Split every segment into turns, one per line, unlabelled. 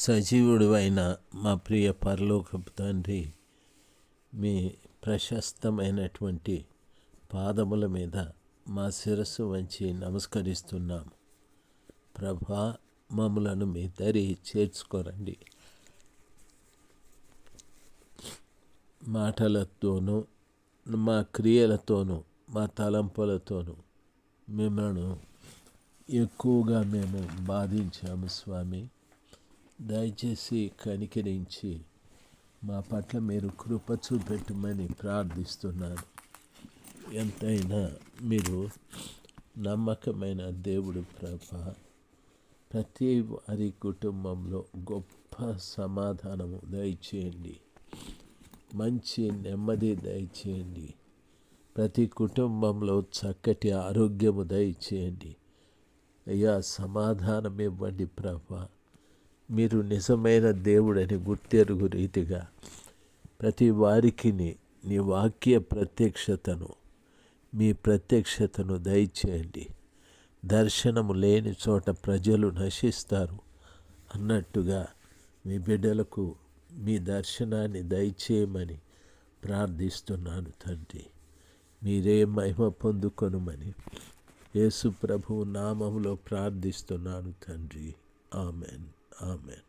సజీవుడు అయిన మా ప్రియ పరలోకపు తండ్రి మీ ప్రశస్తమైనటువంటి పాదముల మీద మా శిరస్సు వంచి నమస్కరిస్తున్నాము ప్రభా మమ్మలను మీ దరి చేర్చుకోరండి. మాటలతోనూ మా క్రియలతోనూ మా తలంపులతోనూ మిమ్మల్ని ఎక్కువగా మేము బాధించాము స్వామి. దయచేసి కనికరించి మా పట్ల మీరు కృప చూపెట్టమని ప్రార్థిస్తున్నాను. ఎంతైనా మీరు నమ్మకమైన దేవుడు ప్రభ. ప్రతి వారి కుటుంబంలో గొప్ప సమాధానము దయచేయండి. మంచి నెమ్మది దయచేయండి. ప్రతి కుటుంబంలో చక్కటి ఆరోగ్యము దయచేయండి. అయ్యా సమాధానం ఇవ్వండి ప్రభా. మీరు నిజమైన దేవుడని గుర్తెరుగు రీతిగా ప్రతి వారికి నీ వాక్య ప్రత్యక్షతను మీ ప్రత్యక్షతను దయచేయండి. దర్శనము లేని చోట ప్రజలు నశిస్తారు అన్నట్టుగా మీ బిడ్డలకు మీ దర్శనాన్ని దయచేయమని ప్రార్థిస్తున్నాను తండ్రి. మీరే మహిమ పొందుకొనుమని యేసు ప్రభువు నామములో ప్రార్థిస్తున్నాను తండ్రి. ఆమెన్. ఆమెన్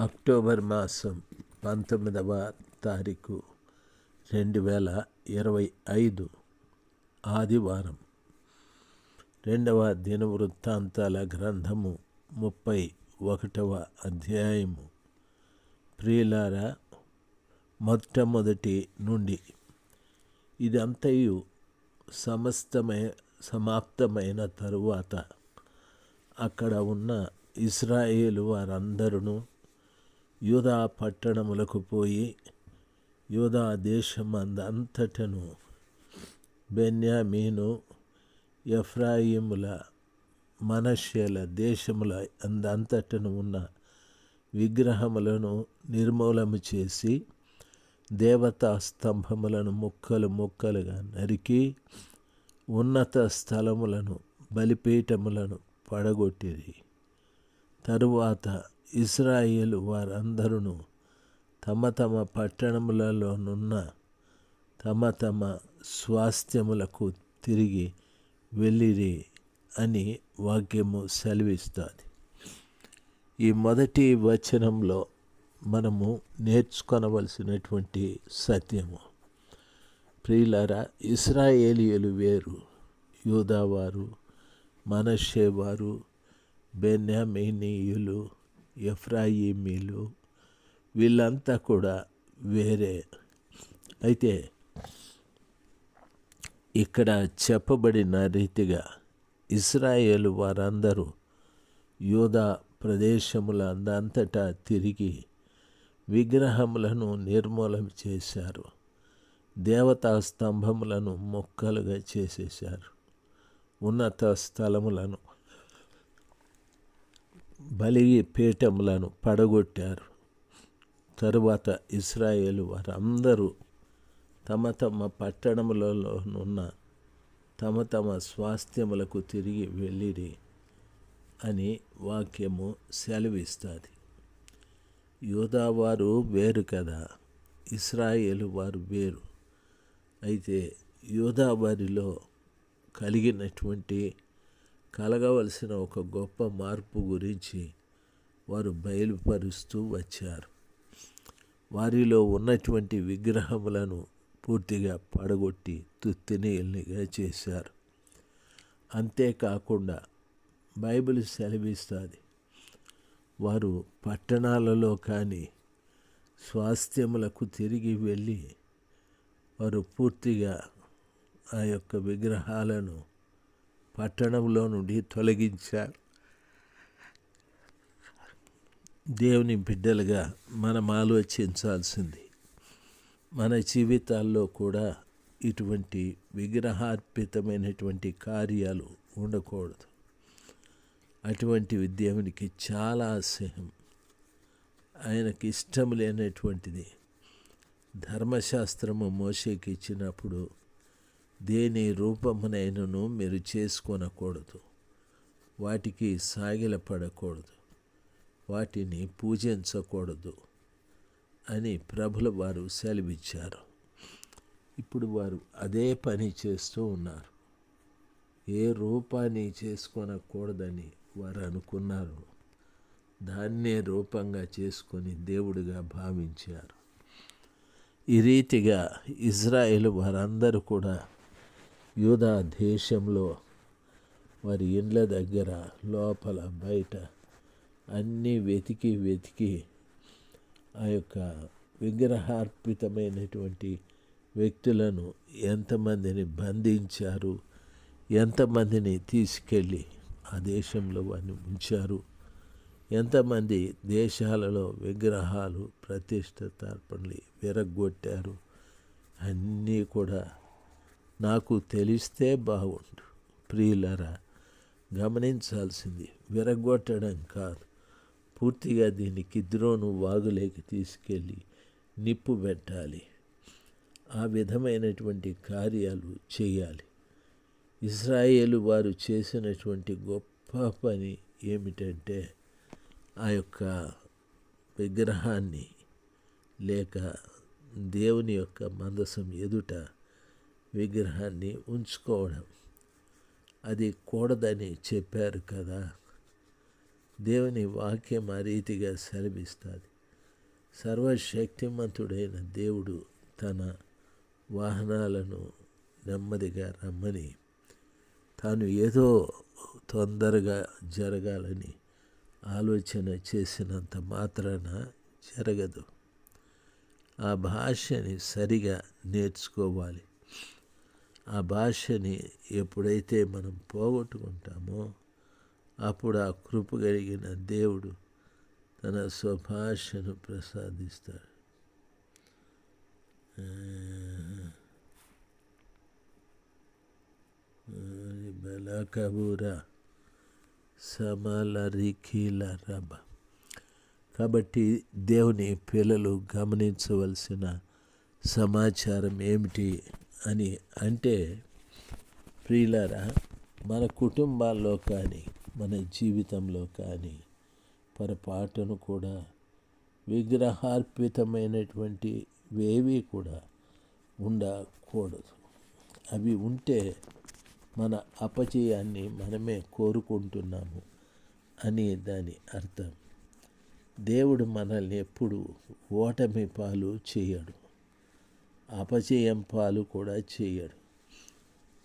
అక్టోబర్ మాసం పంతొమ్మిదవ తారీఖు రెండు వేల ఇరవై ఐదు ఆదివారం. రెండవ దినవృత్తాంతాల గ్రంథము ముప్పై ఒకటవ అధ్యాయము. ప్రియులారా మొట్టమొదటి నుండి ఇదంతయు సమస్తమై సమాప్తమైన తరువాత అక్కడ ఉన్న ఇస్రాయేలు వారందరూ యూదా పట్టణములకు పోయి యూదా దేశమందంతటను బెన్యామీను ఎఫ్రాయిముల మనష్యల దేశముల అందంతటను ఉన్న విగ్రహములను నిర్మూలము చేసి దేవతా స్తంభములను ముక్కలు ముక్కలుగా నరికి ఉన్నత స్థలములను బలిపీఠములను పడగొట్టిరి తరువాత ఇస్రాయేలు వారందరూ తమ తమ పట్టణములలోనున్న తమ తమ స్వాస్థ్యములకు తిరిగి వెళ్ళిరి అని వాక్యము సెలవిస్తుంది. ఈ మొదటి వచనంలో మనము నేర్చుకొనవలసినటువంటి సత్యము. ప్రియులారా ఇస్రాయేలియలు వేరు యూదావారు మనషేవారు బెన్యామీనీయులు ఎఫ్రాయిమీలు వీళ్ళంతా కూడా వేరే. అయితే ఇక్కడ చెప్పబడిన రీతిగా ఇస్రాయేల్ వారందరూ యూదా ప్రదేశముల అందంతటా తిరిగి విగ్రహములను నిర్మూలం చేశారు. దేవతా స్తంభములను మొక్కలుగా చేసేశారు. ఉన్నత స్థలములను బలి పీఠములను పడగొట్టారు. తరువాత ఇస్రాయేలు వారందరూ తమ తమ పట్టణములలోనున్న తమ తమ స్వాస్థ్యములకు తిరిగి వెళ్ళిరి అని వాక్యము సెలవిస్తుంది. యోధావారు వేరు కదా ఇస్రాయేలు వారు వేరు. అయితే యూదావారిలో కలిగినటువంటి కలగవలసిన ఒక గొప్ప మార్పు గురించి వారు బయలుపరుస్తూ వచ్చారు. వారిలో ఉన్నటువంటి విగ్రహములను పూర్తిగా పడగొట్టి తుత్తినీళ్ళనిగా చేశారు. అంతేకాకుండా బైబిల్ సెలవిస్తుంది వారు పట్టణాలలో కానీ స్వాస్థ్యములకు తిరిగి వెళ్ళి వారు పూర్తిగా ఆ యొక్క విగ్రహాలను పట్టణంలో నుండి తొలగించారు. దేవుని బిడ్డలుగా మనం ఆలోచించాల్సింది మన జీవితాల్లో కూడా ఇటువంటి విగ్రహార్పితమైనటువంటి కార్యాలు ఉండకూడదు. అటువంటివి దేవునికి చాలా అసహ్యం. ఆయనకి ఇష్టం లేనటువంటిది ధర్మశాస్త్రము మోసేకి ఇచ్చినప్పుడు దేని రూపమునైనను మీరు చేసుకొనకూడదు. వాటికి సాగిలపడకూడదు. వాటిని పూజించకూడదు అని ప్రభుల వారు సెలవిచ్చారు. ఇప్పుడు వారు అదే పని చేస్తూ ఉన్నారు. ఏ రూపాన్ని చేసుకొనకూడదని వారు అనుకున్నారు. దాన్నే రూపంగా చేసుకొని దేవుడిగా భావించారు. ఈ రీతిగా ఇజ్రాయేల్ వారందరూ కూడా యూదా దేశంలో వారి ఇండ్ల దగ్గర లోపల బయట అన్నీ వెతికి వెతికి ఆ యొక్క విగ్రహార్పితమైనటువంటి వ్యక్తులను ఎంతమందిని బంధించారు ఎంతమందిని తీసుకెళ్ళి ఆ దేశంలో వారిని ఉంచారు ఎంతమంది దేశాలలో విగ్రహాలు ప్రతిష్ట తర్పణలు విరగొట్టారు అన్నీ కూడా నాకు తెలిస్తే బాగుండు. ప్రియులరా గమనించాల్సింది విరగొట్టడం కాదు. పూర్తిగా దీన్ని కిద్రోను వాగులేకి తీసుకెళ్ళి నిప్పు పెట్టాలి. ఆ విధమైనటువంటి కార్యాలు చేయాలి. ఇస్రాయేలు వారు చేసినటువంటి గొప్ప పని ఏమిటంటే ఆ యొక్క విగ్రహాన్ని లేక దేవుని యొక్క మందసం ఎదుట విగ్రహాన్ని ఉంచుకోవడం. అది కూడదని చెప్పారు కదా. దేవుని వాక్యం ఆ రీతిగా సెలవిస్తుంది. సర్వశక్తిమంతుడైన దేవుడు తన వాహనాలను నెమ్మదిగా రమ్మని తాను ఏదో తొందరగా జరగాలని ఆలోచన చేసినంత మాత్రాన జరగదు. ఆ భాషని సరిగా నేర్చుకోవాలి. ఆ భాషని ఎప్పుడైతే మనం పోగొట్టుకుంటామో అప్పుడు ఆ కృప కలిగిన దేవుడు తన స్వభాషను ప్రసాదిస్తాడు. బలకబూరా సమలరిఖీల రభ కాబట్టి దేవుని పిల్లలు గమనించవలసిన సమాచారం ఏమిటి? అని అంటే ప్రియులరా మన కుటుంబాల్లో కానీ మన జీవితంలో కానీ పొరపాటును కూడా విగ్రహార్పితమైనటువంటి వేవి కూడా ఉండకూడదు. అవి ఉంటే మన అపజయాన్ని మనమే కోరుకుంటున్నాము అని దాని అర్థం. దేవుడు మనల్ని ఎప్పుడు ఓటమి పాలు చేయడు. అపజయం పాలు కూడా చేయడు.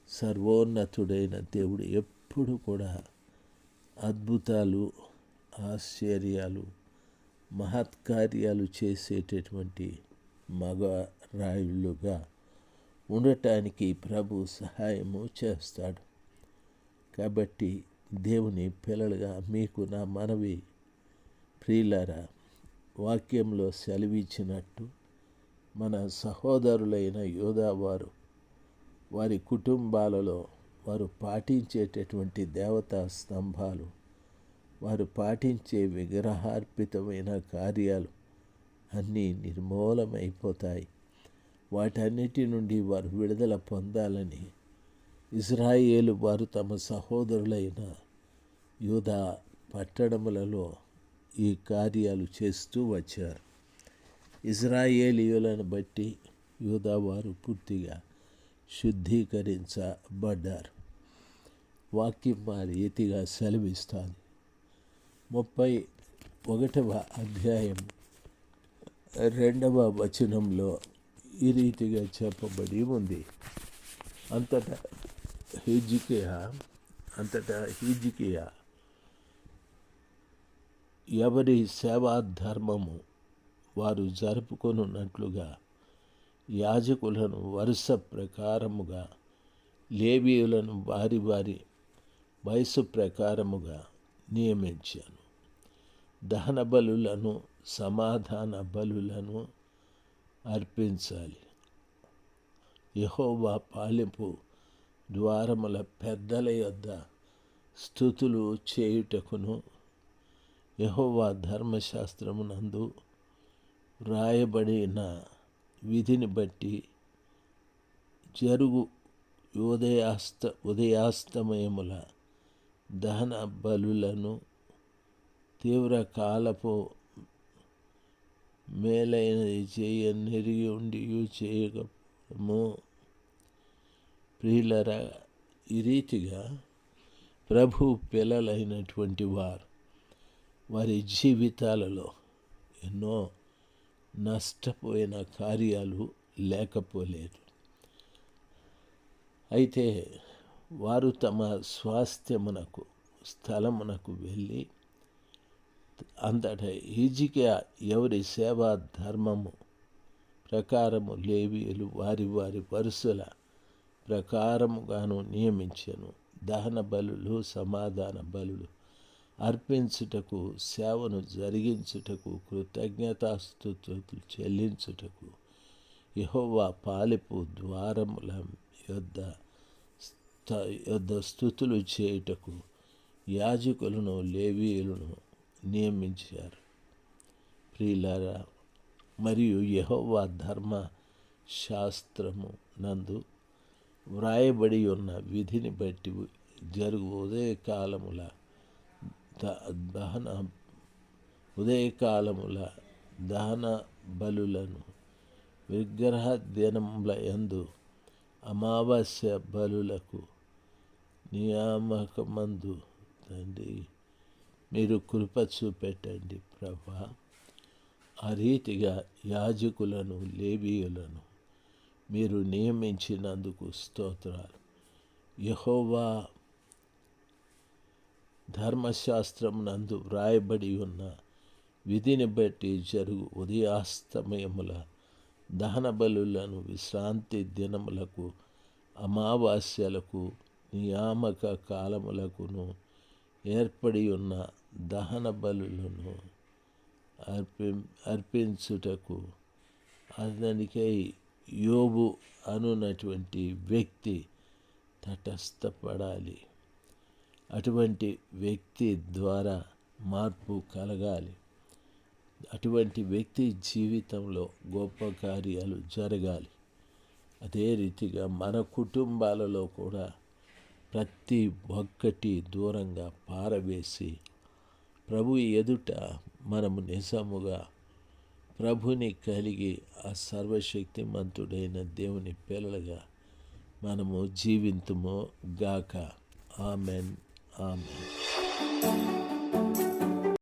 సర్వోన్నతుడైన దేవుడు ఎప్పుడు కూడా అద్భుతాలు ఆశ్చర్యాలు మహత్కార్యాలు చేసేటటువంటి మగ రాయుళ్ళుగా ఉండటానికి ప్రభు సహాయము చేస్తాడు. కాబట్టి దేవుని పిల్లలుగా మీకు నా మనవి ప్రియులారా వాక్యంలో సెలవిచ్చినట్టు మన సహోదరులైన యోధావారు వారి కుటుంబాలలో వారు పాటించేటటువంటి దేవతా స్తంభాలు వారు పాటించే విగ్రహార్పితమైన కార్యాలు అన్నీ నిర్మూలమైపోతాయి. వాటన్నిటి నుండి వారు విడుదల పొందాలని ఇజ్రాయేలు వారు తమ సహోదరులైన యూదా పట్టణములలో ఈ కార్యాలు చేస్తూ వచ్చారు. ఇజ్రాయేలీయులను బట్టి యూదావారు పూర్తిగా శుద్ధీకరించబడ్డారు. వాక్యం మా రీతిగా సెలవిస్తుంది. ముప్పై ఒకటవ అధ్యాయం రెండవ వచనంలో ఈ రీతిగా చెప్పబడి ఉంది. అంతటా హిజికియా అంతటా హిజికియా ఎవరి సేవా ధర్మము వారు జరుపుకొనున్నట్లుగా యాజకులను వరుస ప్రకారముగా లేబీయులను వారి వారి వయసు ప్రకారముగా నియమించాను. దహన బలులను సమాధాన బలులను అర్పించాలి. యహోవా పాలింపు ద్వారముల పెద్దల యొద్ద స్థుతులు చేయుటకును యహోవా ధర్మశాస్త్రమునందు వ్రాయబడిన విధిని బట్టి జరుగు ఉదయాస్త ఉదయాస్తమయముల దహన బలులను తీవ్ర కాలపు మేలైనది చేయ నెరిగి ఉండి చేయకపోవడము ప్రియులరా ఈ రీతిగా ప్రభు పిల్లలైనటువంటి వారు వారి జీవితాలలో ఎన్నో నష్టపోయిన కార్యాలు లేకపోలేదు. అయితే వారు తమ స్వాస్థ్యమునకు స్థలమునకు వెళ్ళి అంతట ఈజికియా ఎవరి సేవా ధర్మము ప్రకారము లేవీయులు వారి వారి వరుసల ప్రకారముగాను నియమించను. దహన బలులు సమాధాన బలులు అర్పించుటకు సేవను జరిగించుటకు కృతజ్ఞతాస్థుతులు చెల్లించుటకు యహోవా పాలిపు ద్వారముల యొద్ద యొద్ద స్థుతులు చేయుటకు యాజకులను లేవీయులను నియమించారు. ప్రియులారా మరియు యహోవా ధర్మ శాస్త్రము నందు వ్రాయబడి ఉన్న విధిని బట్టి జరుగు ఉదయకాలముల దహన ఉదయకాలముల దహన బలులను విగ్రహ దినముల యందు అమావాస్య బలులకు నియామకమందు తండ్రి మీరు కృప చూపెట్టండి ప్రభా. ఆ రీతిగా యాజకులను లేబీయులను మీరు నియమించినందుకు స్తోత్రాలు. యహోవా ధర్మశాస్త్రం నందు వ్రాయబడి ఉన్న విధిని బట్టి జరుగు ఉదయాస్తమయముల దహన బలులను విశ్రాంతి దినములకు అమావాస్యలకు నియామక కాలములకును ఏర్పడి ఉన్న దహన బలులను అర్పి అర్పించుటకు అతనికై యోబు అనున్నటువంటి వ్యక్తి తటస్థపడాలి. అటువంటి వ్యక్తి ద్వారా మార్పు కలగాలి. అటువంటి వ్యక్తి జీవితంలో గొప్ప కార్యాలు జరగాలి. అదే రీతిగా మన కుటుంబాలలో కూడా ప్రతి ఒక్కటి దూరంగా పారవేసి ప్రభు ఎదుట మనము నిజముగా ప్రభుని కలిగి ఆ సర్వశక్తిమంతుడైన దేవుని పిల్లలుగా మనము జీవింతుము గాక. ఆమెన్. ఆమెన్